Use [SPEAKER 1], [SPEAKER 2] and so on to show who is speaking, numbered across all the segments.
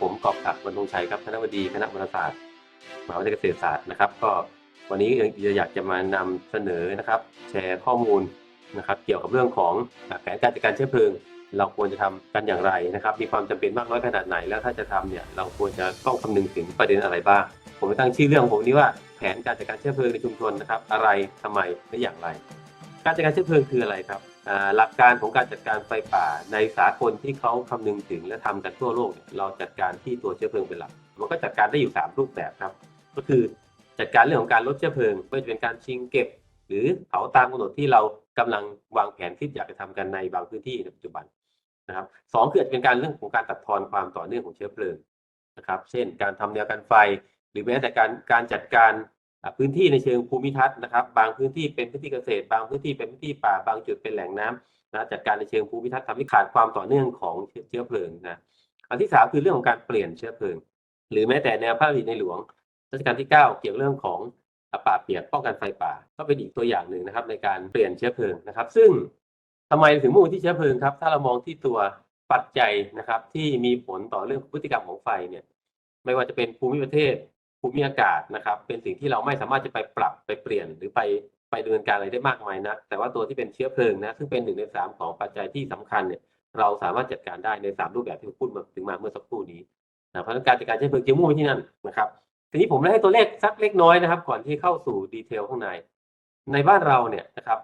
[SPEAKER 1] ผมกอบศักดิ์บรรทงชัยครับคณะบดีคณะวารสาศาสตร์มหาวิทยาลัยเกษตรศาสตร์นะครับ ก็วันนี้อยากจะมานำเสนอนะครับ แชร์ข้อมูลนะครับ เกี่ยวกับเรื่องของแผนการจัดการเชื้อเพลิง เราควรจะทำกันอย่างไรนะครับ มีความจำเป็นมากน้อยขนาดไหน แล้วถ้าจะทำเนี่ยเราควรจะต้องคำนึงถึงประเด็นอะไรบ้างผมตั้งชื่อเรื่องผมนี้ว่าแผนการจัดการเชื้อเพลิงในชุมชนนะครับ อะไรทำไมและอย่างไร การจัดการเชื้อเพลิงคืออะไรครับ หลักการของการจัดการไฟป่าในสากลที่เขาคำนึงถึงและทำกันทั่วโลกเนี่ยเราจัดการที่ตัวเชื้อเพลิงเป็นหลัก มันก็จัดการได้อยู่ 3 รูปแบบครับ ก็คือจัดการเรื่องของการลดเชื้อเพลิงไม่ว่าจะเป็นการชิงเก็บ หรือเผาตามกำหนดที่เรากำลังวางแผนคิดอยากจะทำกันในบางพื้นที่ในปัจจุบันนะครับสองคืออาจจะเป็นการเรื่องของการตัดทอนความต่อเนื่องของเชื้อเพลิงนะครับ เช่น การทำแนวกันไฟ หรือแม้แต่การการจัดการ พื้นที่ในเชิงภูมิทัศน์นะครับ บางพื้นที่เป็นพื้นที่เกษตร บางพื้นที่เป็นพื้นที่ป่า บางจุดเป็นแหล่งน้ำนะจัดการในเชิงภูมิทัศน์ทำให้ขาดความต่อเนื่องของเชื้อเพลิงนะอันที่สามคือเรื่องของการเปลี่ยนเชื้อเพลิง หรือแม้แต่แนวพระราชดำริในหลวงรัชกาลที่ 9 เกี่ยวเรื่องของป่าเปียกป้องกันไฟป่า ก็เป็นอีกตัวอย่างหนึ่งนะครับ ในการเปลี่ยนเชื้อเพลิงนะครับ ซึ่งทำไมถึงมุ่งที่เชื้อเพลิงครับ ถ้าเรามองที่ตัวปัจจัยนะครับ ที่มีผลต่อเรื่องพฤติกรรมของไฟเนี่ย ไม่ว่าจะเป็นภูมิประเทศ ภูมิอากาศนะครับ เป็นสิ่งที่เราไม่สามารถจะไปปรับไปเปลี่ยนหรือไปไปดำเนินการอะไรได้มากมายนะแต่ว่าตัวที่เป็นเชื้อเพลิงนะซึ่งเป็นหนึ่งในสามของปัจจัยที่สำคัญเนี่ยเราสามารถจัดการได้ในสามรูปแบบที่ผมพูดมาถึงมาเมื่อสักครู่นี้นะเพราะงั้นการจัดการเชื้อเพลิงจะมุ่งไปที่นั่นนะครับทีนี้ผมได้ให้ตัวเลขสักเล็กน้อยนะครับ ก่อนที่เข้าสู่ดีเทลข้างใน ในบ้านเราเนี่ยนะครับ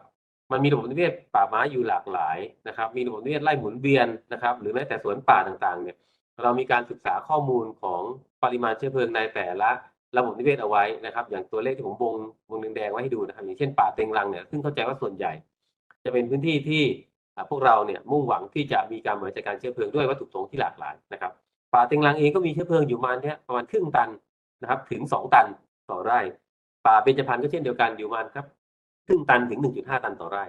[SPEAKER 1] มันมีระบบนิเวศป่าไม้อยู่หลากหลายนะครับ มีระบบนิเวศไร่หมุนเวียนนะครับ หรือแม้แต่สวนป่าต่างๆเนี่ย เรามีการศึกษาข้อมูลของปริมาณเชื้อเพลิงในแต่ละระบบนิเวศเอาไว้นะครับ อย่างตัวเลขที่ผมวงวงแดงๆไว้ให้ดูนะครับ อย่างเช่นป่าเต็งรังเนี่ยซึ่งเข้าใจว่าส่วนใหญ่ จะเป็นพื้นที่ที่พวกเราเนี่ยมุ่งหวังที่จะมีการบริหารจัดการเชื้อเพลิงด้วยวัตถุประสงค์ที่หลากหลายนะครับ ป่าเต็งรังเองก็มีเชื้อเพลิงอยู่ประมาณเนี้ยประมาณครึ่งตันนะครับ ถึงสองตันต่อไร่ ป่าเบญจพรรณก็เช่นเดียวกันอยู่ประมาณครับครึ่งตันถึง 1.5 ตันต่อไร่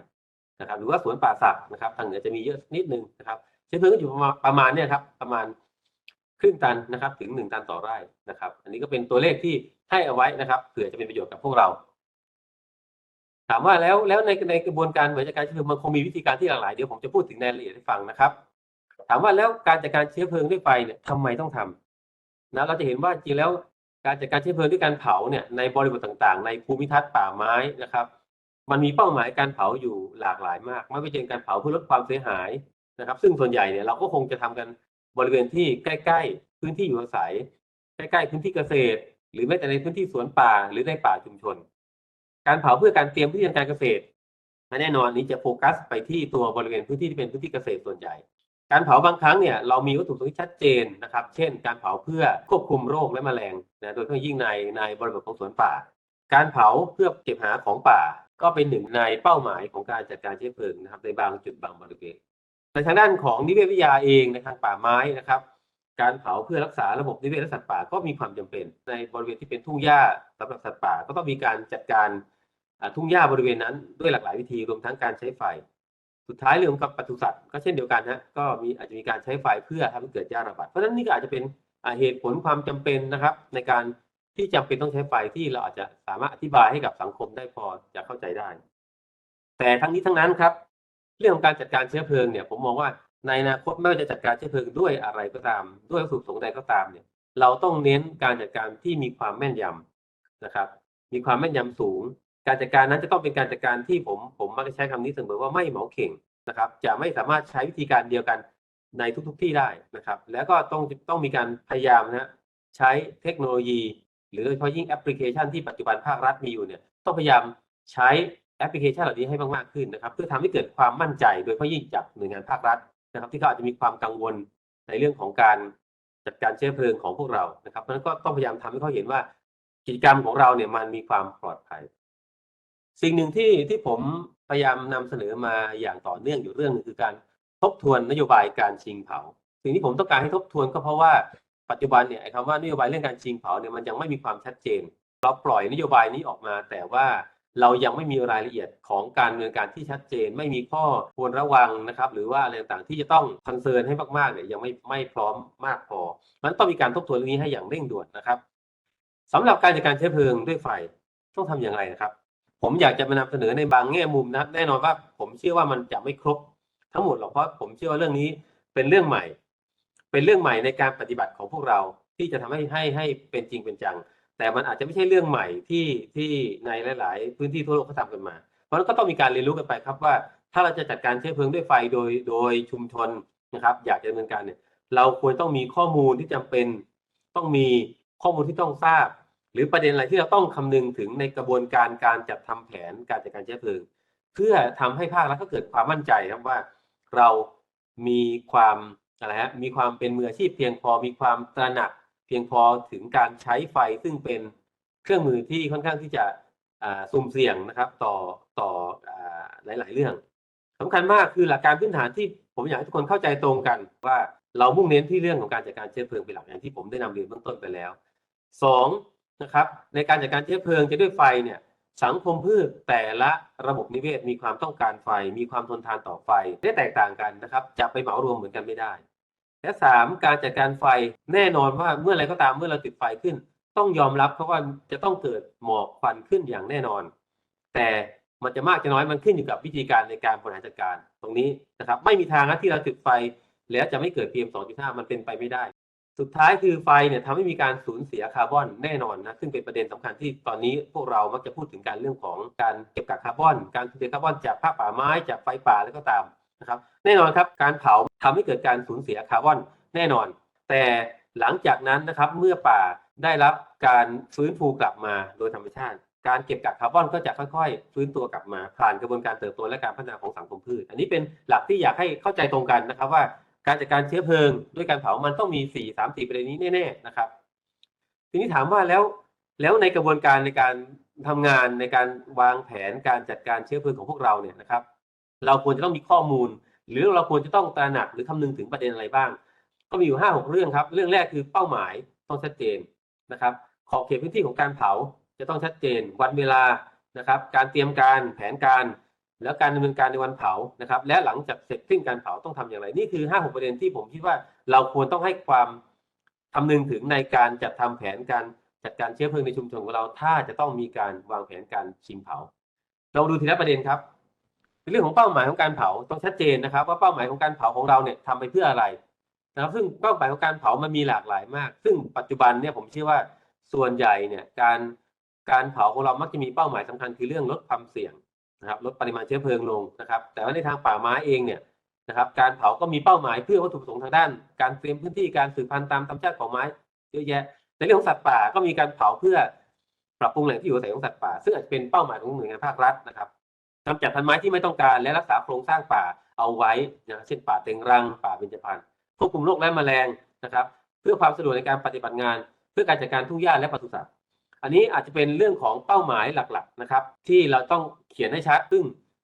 [SPEAKER 1] นะครับ หรือว่าสวนป่าสักนะครับ ทางเหนือจะมีเยอะนิดนึงนะครับ เชื้อเพลิงก็อยู่ประมาณประมาณเนี่ยครับประมาณ ครึ่งตันนะครับถึงหนึ่งตันต่อไร่นะครับ อันนี้ก็เป็นตัวเลขที่ให้เอาไว้นะครับเผื่อจะเป็นประโยชน์กับพวกเรา ถามว่าแล้วแล้วในในกระบวนการบริหารจัดการเชื้อเพลิงมันคงมีวิธีการที่หลากหลายเดี๋ยวผมจะพูดถึงในรายละเอียดให้ฟังนะครับ ถามว่าแล้วการจัดการเชื้อเพลิงด้วยไฟเนี่ยทำไมต้องทำนะเราจะเห็นว่าจริงแล้วการจัดการเชื้อเพลิงด้วยการเผาเนี่ยในบริบทต่างๆ ในภูมิทัศน์ป่าไม้นะครับ มันมีเป้าหมายการเผาอยู่หลากหลายมาก ไม่ว่าจะเป็นการเผาเพื่อลดความเสียหายนะครับ ซึ่งส่วนใหญ่เนี่ยเราก็คงจะทำกัน บริเวณที่ใกล้ ๆ พื้นที่อยู่อาศัย ใกล้ๆพื้นที่เกษตร หรือแม้แต่ในพื้นที่สวนป่าหรือในป่าชุมชน การเผาเพื่อการเตรียมพื้นที่การเกษตรแน่นอนนี้จะโฟกัสไปที่ตัวบริเวณพื้นที่ที่เป็นพื้นที่เกษตรส่วนใหญ่ การเผาบางครั้งเนี่ยเรามีวัตถุประสงค์ที่ชัดเจนนะครับ เช่น การเผาเพื่อควบคุมโรคและแมลงนะโดยเฉพาะยิ่งในในบริบทของสวนป่า การเผาเพื่อเก็บหาของป่า ก็เป็นหนึ่งในเป้าหมายของการจัดการเชื้อเพลิงนะครับในบางจุดบางบริเวณ ในทางด้านของนิเวศวิทยาเองในทางป่าไม้นะครับ การเผาเพื่อรักษาระบบนิเวศและสัตว์ป่าก็มีความจำเป็น ในบริเวณที่เป็นทุ่งหญ้าสำหรับสัตว์ป่าก็ต้องมีการจัดการทุ่งหญ้าบริเวณนั้นด้วยหลากหลายวิธีรวมทั้งการใช้ไฟ สุดท้ายเรื่องกับปศุสัตว์ก็เช่นเดียวกันฮะก็มีอาจจะมีการใช้ไฟเพื่อทำให้เกิดหญ้าระบาดเพราะฉะนั้นนี่ก็อาจจะเป็นเหตุผลความจำเป็นนะครับ ในการที่จำเป็นต้องใช้ไฟที่เราอาจจะสามารถอธิบายให้กับสังคมได้พอจะเข้าใจได้ แต่ทั้งนี้ทั้งนั้นครับ เรื่องของการจัดการเชื้อเพลิงเนี่ยผมมองว่าในอนาคตไม่ว่าจะจัดการเชื้อเพลิงด้วยอะไรก็ตาม ด้วยวัตถุประสงค์ใดก็ตามเนี่ยเราต้องเน้นการจัดการที่มีความแม่นยำนะครับ มีความแม่นยำสูง การจัดการนั้นจะต้องเป็นการจัดการที่ผมผมมักจะใช้คำนี้เสมอว่าไม่เหมาเข่งนะครับ จะไม่สามารถใช้วิธีการเดียวกันในทุก ๆที่ได้นะครับ แล้วก็ต้องต้องมีการพยายามนะฮะใช้เทคโนโลยี หรือโดยเฉพาะยิ่งแอปพลิเคชันที่ปัจจุบันภาครัฐมีอยู่เนี่ยต้องพยายามใช้ แอปพลิเคชันเหล่านี้ให้มากๆขึ้นนะครับ เพื่อทำให้เกิดความมั่นใจโดยเฉพาะยิ่งจากหน่วยงานภาครัฐนะครับ ที่เขาอาจจะมีความกังวลในเรื่องของการจัดการเชื้อเพลิงของพวกเรานะครับเพราะฉะนั้นก็ต้องพยายามทำให้เขาเห็นว่ากิจกรรมของเราเนี่ยมันมีความปลอดภัย สิ่งหนึ่งที่ที่ผมพยายามนำเสนอมาอย่างต่อเนื่องอยู่เรื่องหนึงคือการทบทวนนโยบายการชิงเผา สิ่งที่ผมต้องการให้ทบทวนก็เพราะว่าปัจจุบันเนี่ยคำว่านโยบายเรื่องการชิงเผาเนี่ยมันยังไม่มีความชัดเจน เราปล่อยนโยบายนี้ออกมา แต่ว่า เรายังไม่มีรายละเอียดของการดำเนินการที่ชัดเจน ไม่มีข้อควรระวังนะครับหรือว่าอะไรต่างๆที่จะต้องคอนเซิร์นให้มากๆเนี่ยยังไม่ไม่พร้อมมากพอมันต้องมีการทบทวนเรื่องนี้ให้อย่างเร่งด่วนนะครับสำหรับการจัดการเชื้อเพลิงด้วยไฟต้องทำอย่างไรนะครับ ผมอยากจะมานำเสนอในบางแง่มุมนะแน่นอนว่าผมเชื่อว่ามันจะไม่ครบทั้งหมดหรอกเพราะผมเชื่อว่าเรื่องนี้เป็นเรื่องใหม่ เป็นเรื่องใหม่ในการปฏิบัติของพวกเราที่จะทำให้ให้ให้เป็นจริงเป็นจัง แต่มันอาจจะไม่ใช่เรื่องใหม่ที่ที่ในหลาย ๆ พื้นที่ทั่วโลกเขาทำกันมา เพราะฉะนั้นก็ต้องมีการเรียนรู้กันไปครับว่า ถ้าเราจะจัดการเชื้อเพลิงด้วยไฟโดยโดยชุมชนนะครับ อยากจะดำเนินการเนี่ยเราควรต้องมีข้อมูลที่จำเป็น ต้องมีข้อมูลที่ต้องทราบ หรือประเด็นอะไรที่เราต้องคำนึงถึงในกระบวนการการจัดทำแผนการจัดการเชื้อเพลิง เพื่อทำให้ภาครัฐเขาเกิดความมั่นใจครับว่าเรามีความอะไรฮะมีความเป็นมืออาชีพเพียงพอมีความตระหนัก เพียงพอถึงการใช้ไฟซึ่งเป็นเครื่องมือที่ค่อนข้างที่จะสุ่มเสี่ยงนะครับต่อต่ออหลาย ๆ เรื่องสำคัญมากคือหลักการพื้นฐานที่ผมอยากให้ทุกคนเข้าใจตรงกันว่าเรามุ่งเน้นที่เรื่องของการจัดการเชื้อเพลิงเป็นหลักอย่างที่ผมได้นำเรียนเบื้องต้นไปแล้วสองนะครับในการจัดการเชื้อเพลิงจะด้วยไฟเนี่ยสังคมพืชแต่ละระบบนิเวศมีความต้องการไฟ มีความทนทานต่อไฟได้แตกต่างกันนะครับจะไปเหมารวมเหมือนกันไม่ได้ และสามการจัดการไฟแน่นอนว่าเมื่อไรก็ตามเมื่อเราติดไฟขึ้น ต้องยอมรับเพราะว่าจะต้องเกิดหมอกควันขึ้นอย่างแน่นอน แต่มันจะมากจะน้อยมันขึ้นอยู่กับวิธีการในการบริหารจัดการ ตรงนี้นะครับไม่มีทางนะที่เราจุดไฟ แล้วจะไม่เกิด PM 2.5 มันเป็นไปไม่ได้ สุดท้ายคือไฟเนี่ยทำให้มีการสูญเสียคาร์บอนแน่นอนนะซึ่งเป็นประเด็นสำคัญที่ตอนนี้พวกเรามักจะพูดถึงการเรื่องของการเก็บกักคาร์บอน การสูญเสียคาร์บอนจากภาคป่าไม้จากไฟป่าแล้วก็ตาม นะครับแน่นอนครับการเผาทำให้เกิดการสูญเสียคาร์บอนแน่นอน แต่หลังจากนั้นนะครับเมื่อป่าได้รับการฟื้นฟูกลับมาโดยธรรมชาติ การเก็บกักคาร์บอนก็จะค่อยๆ ฟื้นตัวกลับมา ผ่านกระบวนการเติบโตและการพัฒนาของสังคมพืช อันนี้เป็นหลักที่อยากให้เข้าใจตรงกันนะครับว่าการจัดการเชื้อเพลิง ด้วยการเผามันต้องมีสี่สามสีประเด็นนี้แน่ๆนะครับ ทีนี้ถามว่าแล้วแล้วในกระบวนการในการทำงานในการวางแผนการจัดการเชื้อเพลิงของพวกเราเนี่ยนะครับ เราควรจะต้องมีข้อมูล หรือเราควรจะต้องตระหนักหรือคำนึงถึงประเด็นอะไรบ้าง ก็มีอยู่ห้าหกเรื่องครับ เรื่องแรกคือเป้าหมายต้องชัดเจนนะครับขอบเขตพื้นที่ของการเผาจะต้องชัดเจนวันเวลานะครับ การเตรียมการแผนการ แล้วการดำเนินการในวันเผานะครับ และหลังจากเสร็จสิ้นการเผาต้องทำอย่างไร นี่คือห้าหกประเด็นที่ผมคิดว่าเราควรต้องให้ความคำนึงถึงในการจัดทำแผนการจัดการเชื้อเพลิงในชุมชนของเรา ถ้าจะต้องมีการวางแผนการชิงเผา เราดูทีละประเด็นครับ เรื่องของเป้าหมายของการเผาต้องชัดเจนนะครับ ว่าเป้าหมายของการเผาของเราเนี่ยทำไปเพื่ออะไรนะครับซึ่งเป้าหมายของการเผามันมีหลากหลายมาก ซึ่งปัจจุบันเนี่ยผมเชื่อว่าส่วนใหญ่เนี่ยการการเผาของเรามักจะมีเป้าหมายสำคัญคือเรื่องลดความเสี่ยงนะครับลดปริมาณเชื้อเพลิงลงนะครับ แต่ว่าในทางป่าไม้เองเนี่ยนะครับการเผาก็มีเป้าหมายเพื่อวัตถุประสงค์ทางด้าน การเตรียมพื้นที่การสืบพันธุ์ตามธรรมชาติของไม้เยอะแยะ ในเรื่องของสัตว์ป่าก็มีการเผาเพื่อปรับปรุงแหล่งที่อยู่อาศัยของสัตว์ป่า ซึ่งอาจจะเป็นเป้าหมายของหน่วยงานภาครัฐนะครับ กำจัดพันไม้ที่ไม่ต้องการและรักษาโครงสร้างป่าเอาไว้นะเช่นป่าเต็งรัง ป่าเบญจพรรณควบคุมโรคและแมลงนะครับ เพื่อความสะดวกในการปฏิบัติงาน เพื่อการจัดการทุ่งหญ้าและปศุสัตว์อันนี้อาจจะเป็นเรื่องของเป้าหมายหลักๆนะครับ ที่เราต้องเขียนให้ชัดซึ่ง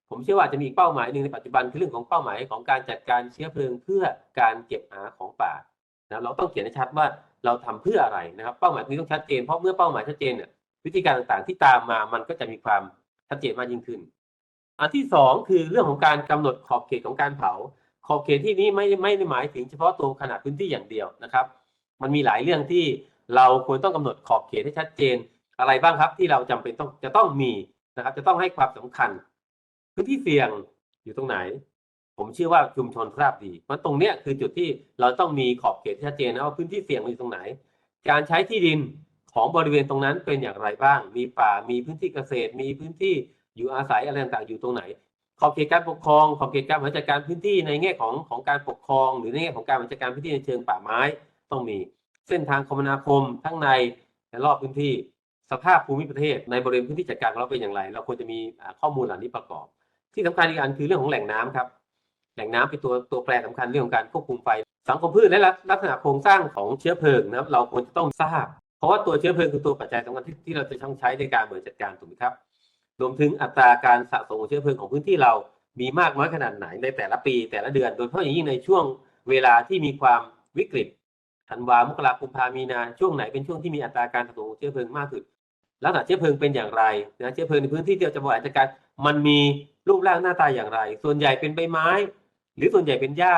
[SPEAKER 1] ผมเชื่อว่าจะมีเป้าหมายหนึ่งในปัจจุบันคือเรื่องของเป้าหมายของการจัดการเชื้อเพลิงเพื่อการเก็บหาของป่านะเราต้องเขียนให้ชัดว่าเราทำเพื่ออะไรนะครับ เป้าหมายนี้ต้องชัดเจนเพราะเมื่อเป้าหมายชัดเจนเนี่ยวิธีการต่างๆที่ตามมามันก็จะมีความชัดเจนมากยิ่งขึ้น อันที่สองคือเรื่องของการกำหนดขอบเขตของการเผา ขอบเขตที่นี้ไม่ไม่ได้หมายถึงเฉพาะตัวขนาดพื้นที่อย่างเดียวนะครับ มันมีหลายเรื่องที่เราควรต้องกำหนดขอบเขตให้ชัดเจนอะไรบ้างครับที่เราจำเป็นต้องจะต้องมีนะครับ จะต้องให้ความสำคัญ พื้นที่เสี่ยงอยู่ตรงไหน ผมเชื่อว่าชุมชนทราบดีเพราะตรงเนี้ยคือจุดที่เราต้องมีขอบเขตที่ชัดเจนนะว่าพื้นที่เสี่ยงมันอยู่ตรงไหน การใช้ที่ดินของบริเวณตรงนั้นเป็นอย่างไรบ้าง มีป่ามีพื้นที่เกษตร มีพื้นที่ อยู่อาศัยอะไรต่างๆอยู่ตรงไหนขอบเขตการปกครองขอบเขตการบริหารจัดการพื้นที่ในแง่ของของการปกครอง หรือในแง่ของการบริหารจัดการพื้นที่ในเชิงป่าไม้ต้องมี เส้นทางคมนาคมทั้งในและรอบพื้นที่ สภาพภูมิประเทศ ในบริเวณพื้นที่จัดการของเราเป็นอย่างไร เราควรจะมีข้อมูลเหล่านี้ประกอบ ที่สำคัญอีกอันคือเรื่องของแหล่งน้ำครับ แหล่งน้ำเป็นตัวตัวแปรสำคัญเรื่องของการควบคุมไฟ สังคมพืชและลักษณะโครงสร้างของเชื้อเพลิงนะครับเราควรจะต้องทราบ เพราะว่าตัวเชื้อเพลิงคือตัวปัจจัยสำคัญที่ที่เราจะต้องใช้ในการบริหารจัดการถูกไหมครับ รวมถึงอัตราการสะสมของเชื้อเพลิงของพื้นที่เรามีมากน้อยขนาดไหนในแต่ละปีแต่ละเดือน โดยเฉพาะอย่างยิ่งในช่วงเวลาที่มีความวิกฤตธันวามกราคมพามีนาช่วงไหนเป็นช่วงที่มีอัตราการสะสมของเชื้อเพลิงมากสุดลักษณะเชื้อเพลิงเป็นอย่างไรนะเชื้อเพลิงในพื้นที่ที่เราจะบริหารจัดการมันมีรูปร่างหน้าตาอย่างไร ส่วนใหญ่เป็นใบไม้ หรือส่วนใหญ่เป็นหญ้า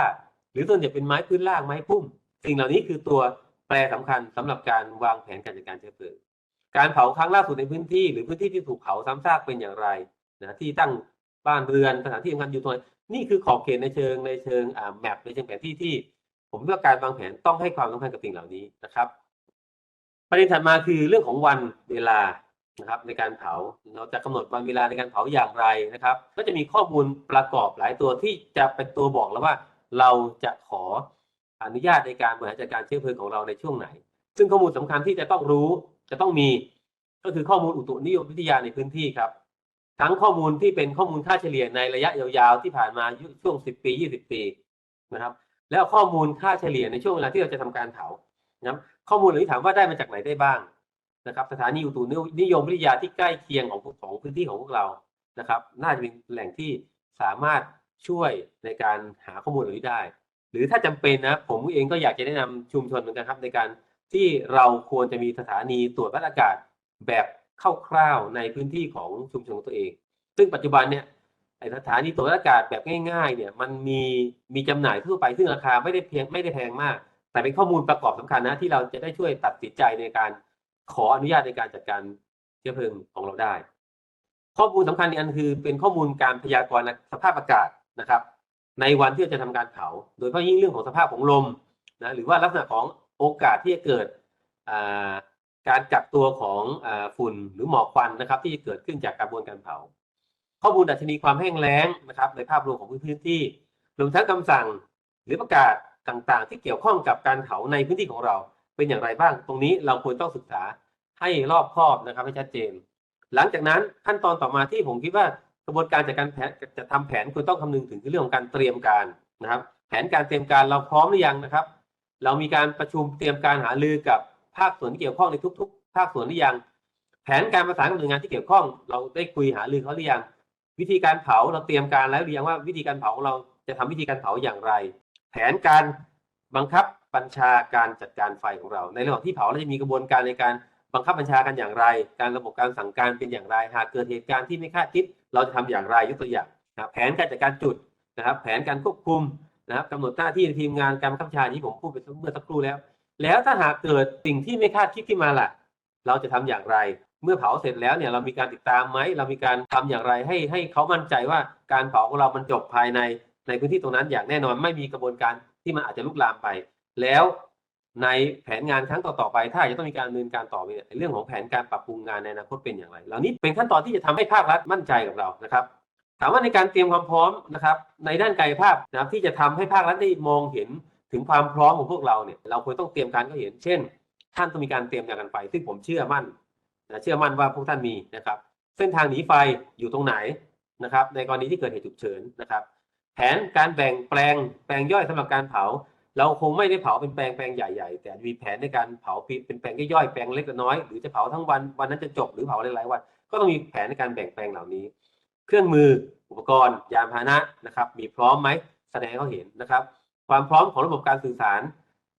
[SPEAKER 1] หรือส่วนใหญ่เป็นไม้พื้นล่างไม้พุ่ม สิ่งเหล่านี้คือตัวแปรสำคัญสำหรับการวางแผนการจัดการเชื้อเพลิง การเผาครั้งล่าสุดในพื้นที่ หรือพื้นที่ที่ถูกเผาซ้ำซากเป็นอย่างไรนะที่ตั้งบ้านเรือนสถานที่สำคัญอยู่ตรงไหนนี่คือขอบเขตในเชิงในเชิงอ่าแมปในเชิงแผนที่ที่ ผมว่าการวางแผนต้องให้ความสำคัญกับสิ่งเหล่านี้นะครับ ประเด็นถัดมาคือเรื่องของวันเวลานะครับ ในการเผาเราจะกำหนดวันเวลาในการเผาอย่างไรนะครับ ก็จะมีข้อมูลประกอบหลายตัวที่จะเป็นตัวบอกแล้วว่า เราจะขออนุญาตในการบริหารจัดการเชื้อเพลิงของเราในช่วงไหน ซึ่งข้อมูลสำคัญที่จะต้องรู้ จะต้องมีก็คือข้อมูลอุตุนิยมวิทยาในพื้นที่ครับ ทั้งข้อมูลที่เป็นข้อมูลค่าเฉลี่ยในระยะยาวๆ ที่ผ่านมาช่วง 10 ปี 20 ปีนะครับ แล้วข้อมูลค่าเฉลี่ยในช่วงเวลาที่เราจะทำการเผานะครับข้อมูลเหล่านี้ถามว่าได้มาจากไหนได้บ้างนะครับ สถานีอุตุนิยมวิทยาที่ใกล้เคียงของของพื้นที่ของพวกเรานะครับ น่าจะเป็นแหล่งที่สามารถช่วยในการหาข้อมูลเหล่านี้ได้ หรือถ้าจำเป็นนะผมเองก็อยากจะแนะนำชุมชนเหมือนกันครับในการ ที่เราควรจะมีสถานีตรวจวัดอากาศแบบคร่าวๆในพื้นที่ของชุมชนของตัวเอง ซึ่งปัจจุบันเนี่ยไอสถานีตรวจวัดอากาศแบบง่าย ๆ เนี่ยมันมีมีจำหน่ายทั่วไปซึ่งราคาไม่ได้เพียงไม่ได้แพงมาก แต่เป็นข้อมูลประกอบสำคัญนะที่เราจะได้ช่วยตัดสินใจในการขออนุญาตในการจัดการเชื้อเพลิงของเราได้ ข้อมูลสำคัญอีกอันคือเป็นข้อมูลการพยากรณ์สภาพอากาศนะครับ ในวันที่จะทำการเผา โดยเฉพาะยิ่งเรื่องของสภาพของลมนะหรือว่าลักษณะของ โอกาสที่จะเกิดการกักตัวของอฝุ่นหรือหมอกควันนะครับ ที่จะเกิดขึ้นจากกระบวนการเผา ข้อมูลดัชนีความแห้งแล้งนะครับ ในภาพรวมของพื้นที่รวมทั้งคำสั่งหรือประกาศต่างๆ ที่เกี่ยวข้องกับการเผาในพื้นที่ของเราเป็นอย่างไรบ้าง ตรงนี้เราควรต้องศึกษาให้รอบคอบนะครับให้ชัดเจน หลังจากนั้นขั้นตอนต่อมาที่ผมคิดว่ากระบวนการจัดการแผนจะทำแผนควรต้องคำนึงถึงเรื่องของการเตรียมการนะครับ แผนการเตรียมการเราพร้อมหรือยังนะครับ เรามีการประชุมเตรียมการหารือกับภาคส่วนที่เกี่ยวข้องในทุก ๆ ภาคส่วนหรือยัง แผนการประสานกับหน่วยงานที่เกี่ยวข้อง เราได้คุยหารือเขาหรือยัง วิธีการเผาเราเตรียมการแล้วหรือยังว่าวิธีการเผาของเราจะทำวิธีการเผาอย่างไร แผนการบังคับบัญชาการจัดการไฟของเรา ในระหว่างที่เผาเราจะมีกระบวนการในการบังคับบัญชากันอย่างไร การระบบการสั่งการเป็นอย่างไรหากเกิดเหตุการณ์ที่ไม่คาดคิด เราจะทำอย่างไรยกตัวอย่างนะแผนการจัดการจุดนะครับ แผนการควบคุม นะครับกำหนดหน้าที่ทีมงานการบังคับชาที่ผมพูดไปเมื่อสักครู่แล้ว แล้วถ้าหากเกิดสิ่งที่ไม่คาดคิดขึ้นมาล่ะ เราจะทำอย่างไร เมื่อเผาเสร็จแล้วเนี่ยเรามีการติดตามไหมเรามีการทำอย่างไรให้ให้เขามั่นใจว่าการเผาของเรามันจบภายในในพื้นที่ตรงนั้นอย่างแน่นอนไม่มีกระบวนการที่มันอาจจะลุกลามไป แล้วในแผนงานครั้งต่อๆไป ถ้าจะต้องมีการดำเนินการต่อไปเนี่ยเรื่องของแผนการปรับปรุงงานในอนาคตเป็นอย่างไร เหล่านี้เป็นขั้นตอนที่จะทำให้ภาครัฐมั่นใจกับเรานะครับ ถามว่าในการเตรียมความพร้อมนะครับในด้านกายภาพนะครับที่จะทำให้ภาครัฐได้มองเห็นถึงความพร้อมของพวกเราเนี่ยเราควรต้องเตรียมการก็เห็น เช่น ท่านต้องมีการเตรียมยากันไฟซึ่งผมเชื่อมั่นนะเชื่อมั่นว่าพวกท่านมีนะครับ เส้นทางหนีไฟอยู่ตรงไหนนะครับในกรณีที่เกิดเหตุฉุกเฉินนะครับ แผนการแบ่งแปลงแปลงย่อยสำหรับการเผา เราคงไม่ได้เผาเป็นแปลงแปลงใหญ่ๆ แต่มีแผนในการเผาเป็นแปลงย่อยๆแปลงเล็กน้อยหรือจะเผาทั้งวันวันนั้นจะจบหรือเผาหลายๆวันก็ต้องมีแผนในการแบ่งแปลงเหล่านี้ เครื่องมืออุปกรณ์ ยานพาหนะนะครับ มีพร้อมไหมแสดงให้เขาเห็นนะครับ ความพร้อมของระบบการสื่อสาร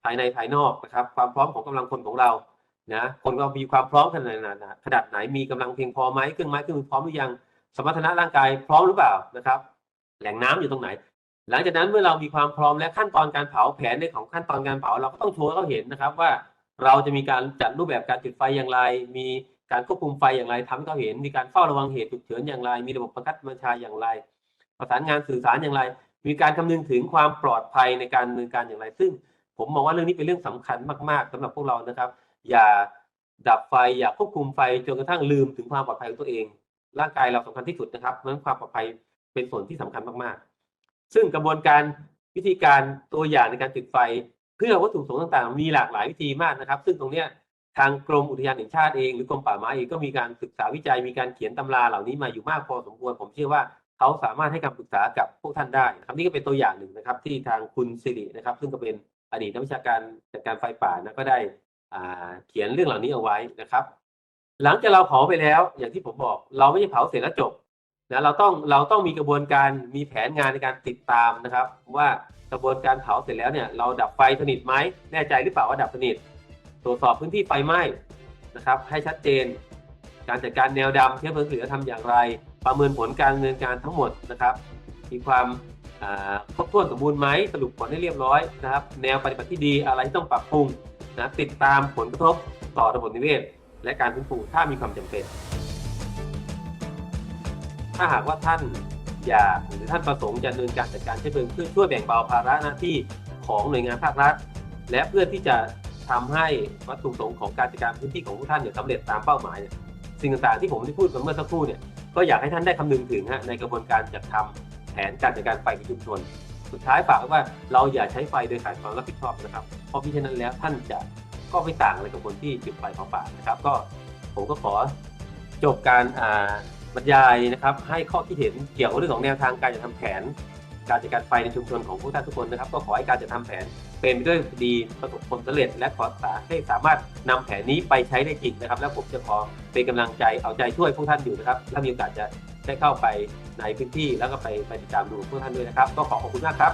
[SPEAKER 1] ภายในภายนอกนะครับ ความพร้อมของกำลังคนของเรานะคนเรามีความพร้อมขนาดไหนขนาดไหนมีกำลังเพียงพอไหมเครื่องไม้เครื่องมือพร้อมหรือยัง สมรรถนะร่างกายพร้อมหรือเปล่านะครับ แหล่งน้ำอยู่ตรงไหน หลังจากนั้นเมื่อเรามีความพร้อมและขั้นตอนการเผาแผนในของขั้นตอนการเผาเราก็ต้องโชว์ให้เขาเห็นนะครับว่าเราจะมีการจัดรูปแบบการจุดไฟอย่างไร มี การควบคุมไฟอย่างไรทำให้เขาเห็น มีการเฝ้าระวังเหตุฉุกเฉินอย่างไร มีระบบประคับบัญชาอย่างไร ประสานงานสื่อสารอย่างไร มีการคำนึงถึงความปลอดภัยในการดำเนินการอย่างไร ซึ่งผมมองว่าเรื่องนี้เป็นเรื่องสำคัญมาก ๆสำหรับพวกเรานะครับ อย่าดับไฟอย่าควบคุมไฟจนกระทั่งลืมถึงความปลอดภัยของตัวเอง ร่างกายเราสำคัญที่สุดนะครับเพราะฉะนั้นความปลอดภัยเป็นส่วนที่สำคัญมากๆ ซึ่งกระบวนการวิธีการตัวอย่างในการจุดไฟ เพื่อวัตถุประสงค์ต่างๆ มีหลากหลายวิธีมากนะครับ ซึ่งตรงเนี้ย ทางกรมอุทยานแห่งชาติเองหรือกรมป่าไม้เองก็มีการศึกษาวิจัยมีการเขียนตำราเหล่านี้มาอยู่มากพอสมควร ผมเชื่อว่าเขาสามารถให้คำปรึกษากับพวกท่านได้นะครับนี่ก็เป็นตัวอย่างหนึ่งนะครับ ที่ทางคุณสิรินะครับ ซึ่งก็เป็นอดีตนักวิชาการจัดการไฟป่านะก็ได้อ่าเขียนเรื่องเหล่านี้เอาไว้นะครับ หลังจากเราเผาไปแล้ว อย่างที่ผมบอกเราไม่ใช่เผาเสร็จแล้วจบนะเราต้องเราต้องมีกระบวนการมีแผนงานในการติดตามนะครับ ว่ากระบวนการเผาเสร็จแล้วเนี่ยเราดับไฟสนิทไหมแน่ใจหรือเปล่าว่าดับสนิท ตรวจสอบพื้นที่ไฟไหม้นะครับให้ชัดเจน การจัดการแนวดำเชื้อเพลิงเหลือทำอย่างไร ประเมินผลการดำเนินการทั้งหมดนะครับ มีความครบถ้วนสมบูรณ์ไหมสรุปผลให้เรียบร้อยนะครับ แนวปฏิบัติที่ดีอะไรที่ต้องปรับปรุงนะติดตามผลกระทบต่อระบบนิเวศ และการฟื้นฟูถ้ามีความจำเป็น ถ้าหากว่าท่านอยากหรือท่านประสงค์จะดำเนินการจัดการเชื้อเพลิงเพื่อช่วยแบ่งเบาภาระหน้าที่ของหน่วยงานภาครัฐ และเพื่อที่จะ ทำให้วัตถุประสงค์ของการจัดการพื้นที่ของทุกท่านเนี่ยสำเร็จตามเป้าหมายเนี่ยสิ่งต่างๆที่ผมได้พูดไปเมื่อสักครู่เนี่ยก็อยากให้ท่านได้คำนึงถึงฮะในกระบวนการจัดทำแผนการจัดการไฟในชุมชน สุดท้ายฝากว่าเราอย่าใช้ไฟโดยขาดความรับผิดชอบนะครับ เพราะพิฉะนั้นแล้วท่านจะก็ไม่ต่างอะไรกับคนที่จุดไฟเผาป่านะครับ ก็ผมก็ขอจบการอ่าบรรยายนะครับ ให้ข้อคิดเห็นเกี่ยวกับเรื่องของแนวทางการจัดทำแผน การจัดการไฟในชุมชนของพวกท่านทุกคนนะครับ ก็ขอให้การจัดทำแผน เป็นไปด้วยดีประสบผลสำเร็จ และขอสาให้สามารถนำแผนนี้ไปใช้ได้จริงนะครับ และผมจะขอเป็นกำลังใจเอาใจช่วยพวกท่านอยู่นะครับถ้ามีโอกาสจะได้เข้าไปในพื้นที่แล้วก็ไปไปติดตามดูพวกท่านด้วยนะครับ ก็ขอขอบคุณมากครับ